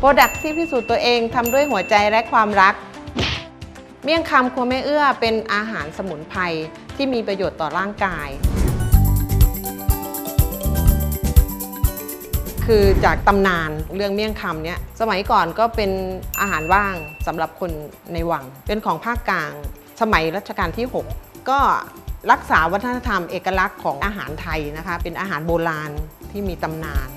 โปรดักที่พิสูจน์ตัวเองทำด้วยหัวใจและความรัก เมี่ยงคำครัวแม่เอื้อเป็นอาหารสมุนไพรที่มีประโยชน์ต่อร่างกาย คือจากตำนานเรื่องเมี่ยงคำเนี่ยสมัยก่อนก็เป็นอาหารว่างสำหรับคนในวัง เป็นของภาคกลาง สมัยรัชกาลที่ 6 ก็รักษาวัฒนธรรมเอกลักษณ์ของอาหารไทยนะคะ เป็นอาหารโบราณที่มีตำนาน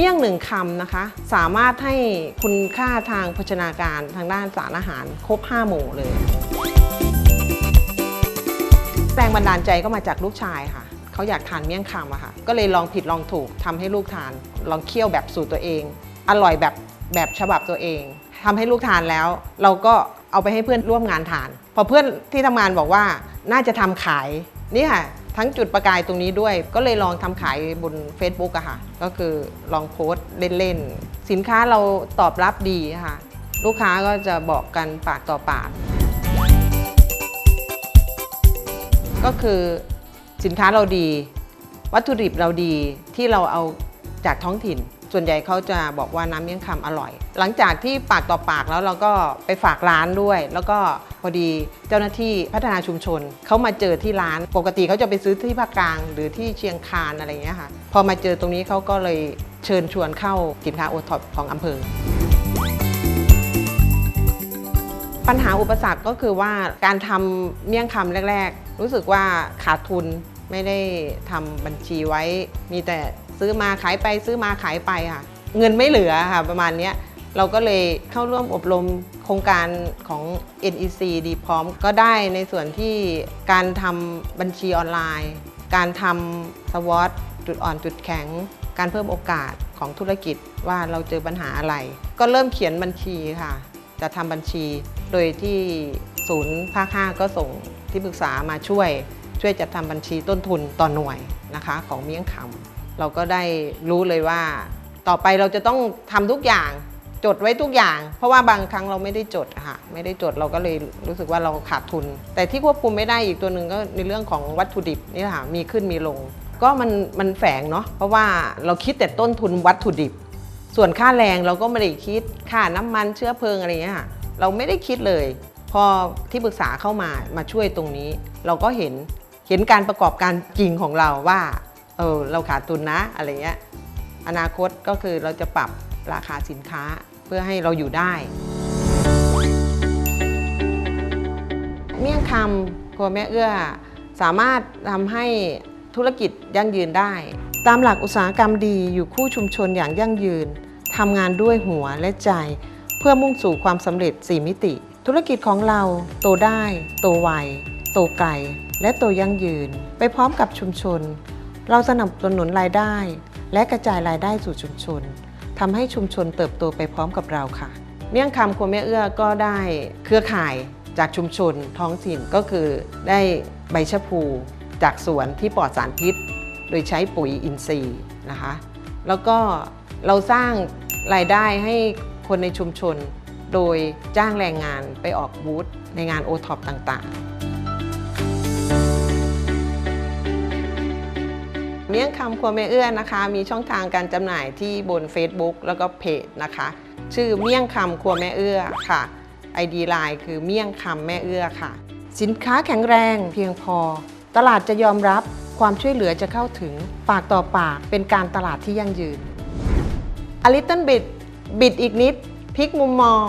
เมี่ยงหนึ่งคำนะคะ สามารถให้คุณค่าทางโภชนาการทางด้านสารอาหารครบ 5 หมู่เลย แรงบันดาลใจก็มาจากลูกชายค่ะ เขาอยากทานเมี่ยงคำอะค่ะ ก็เลยลองผิดลองถูกทำให้ลูกทาน ลองเคี่ยวแบบสูตรตัวเอง อร่อยแบบแบบฉบับตัวเองทำให้ลูกทานแล้ว เราก็เอาไปให้เพื่อนร่วมงานทาน พอเพื่อนที่ทำงานบอกว่าน่าจะทำขายนี่ค่ะ ทั้งจุดประกายตรงนี้ด้วย ก็เลยลองทำขายบน Facebook อะค่ะ ก็คือลองโพสต์เล่นๆ สินค้าเราตอบรับดีค่ะ ลูกค้าก็จะบอกกันปากต่อปาก ก็คือสินค้าเราดี วัตถุดิบเราดีที่เราเอาจากท้องถิ่น ส่วนใหญ่เขาจะบอกว่าน้ำเมี่ยงคำอร่อย หลังจากที่ปากต่อปากแล้วเราก็ไปฝากร้านด้วย แล้วก็พอดีเจ้าหน้าที่พัฒนาชุมชนเขามาเจอที่ร้าน ปกติเขาจะไปซื้อที่ภาคกลาง หรือที่เชียงคานอะไรอย่างเงี้ยค่ะ พอมาเจอตรงนี้เขาก็เลยเชิญชวนเข้าสินค้าโอท็อปของอำเภอปัญหาอุปสรรคก็คือว่าการทำเมี่ยงคำแรก ๆ รู้สึกว่าขาดทุนไม่ได้ทำบัญชีไว้มีแต่ ซื้อมาขายไปซื้อมาขายไปค่ะ เงินไม่เหลือค่ะประมาณนี้เราก็เลยเข้าร่วมอบรมโครงการของ NEC ดีพร้อมก็ได้ในส่วนที่การทำบัญชีออนไลน์ การทำสวอตจุดอ่อนจุดแข็ง การเพิ่มโอกาสของธุรกิจว่าเราเจอปัญหาอะไร ก็เริ่มเขียนบัญชีค่ะ จะทำบัญชี โดยที่ศูนย์ภาค 5 ก็ส่งที่ปรึกษามาช่วย ช่วยจัดทำบัญชีต้นทุนต่อหน่วยนะคะ ของเมี่ยงคำ เราก็ได้รู้เลยว่า ต่อไปเราจะต้องทำทุกอย่างจดไว้ทุกอย่าง เพราะว่าบางครั้งเราไม่ได้จดค่ะไม่ได้จดเราก็เลยรู้สึกว่าเราขาดทุน แต่ที่ควบคุมไม่ได้อีกตัวหนึ่งก็ในเรื่องของวัตถุดิบนี่แหละค่ะมีขึ้นมีลง ก็มันมันแฝงเนาะเพราะว่าเราคิดแต่ต้นทุนวัตถุดิบ ส่วนค่าแรงเราก็ไม่ได้คิดค่าน้ำมันเชื้อเพลิงอะไรเงี้ยเราไม่ได้คิดเลย พอที่ปรึกษาเข้ามามาช่วยตรงนี้ เราก็เห็นเห็นการประกอบการจริงของเราว่า เออเราขาดทุนนะอะไรเงี้ยอนาคตก็คือเราจะปรับราคาสินค้าเพื่อให้เราอยู่ได้ เมี่ยงคำครัวแม่เอื้อ สามารถทำให้ธุรกิจยั่งยืนได้ ตามหลักอุตสาหกรรมดีอยู่คู่ชุมชนอย่างยั่งยืนทำงานด้วยหัวและใจ เพื่อมุ่งสู่ความสำเร็จ 4 มิติ ธุรกิจของเราโตได้ โตไว โตไกล และโตยั่งยืน ไปพร้อมกับชุมชน เราสนับสนุนรายได้ และกระจายรายได้สู่ชุมชนทำให้ชุมชนเติบโตไปพร้อมกับเราค่ะ เมี่ยงคำครัวแม่เอื้อก็ได้เครือข่ายจากชุมชนท้องถิ่นก็คือได้ใบชะพูจากสวนที่ปลอดสารพิษ โดยใช้ปุ๋ยอินทรีย์นะคะ แล้วก็เราสร้างรายได้ให้คนในชุมชน โดยจ้างแรงงานไปออกบูธในงานโอท็อปต่างๆ เมี่ยงคำครัวแม่เอื้อนะคะ มีช่องทางการจำหน่ายที่บน Facebook แล้วก็เพจนะคะ ชื่อเมี่ยงคำครัวแม่เอื้อค่ะ ID ไลน์คือเมี่ยงคำแม่เอื้อค่ะ สินค้าแข็งแรงเพียงพอ ตลาดจะยอมรับความช่วยเหลือจะเข้าถึงปากต่อปากเป็นการตลาดที่ยั่งยืน A little bit บิดอีกนิดพลิกมุมมอง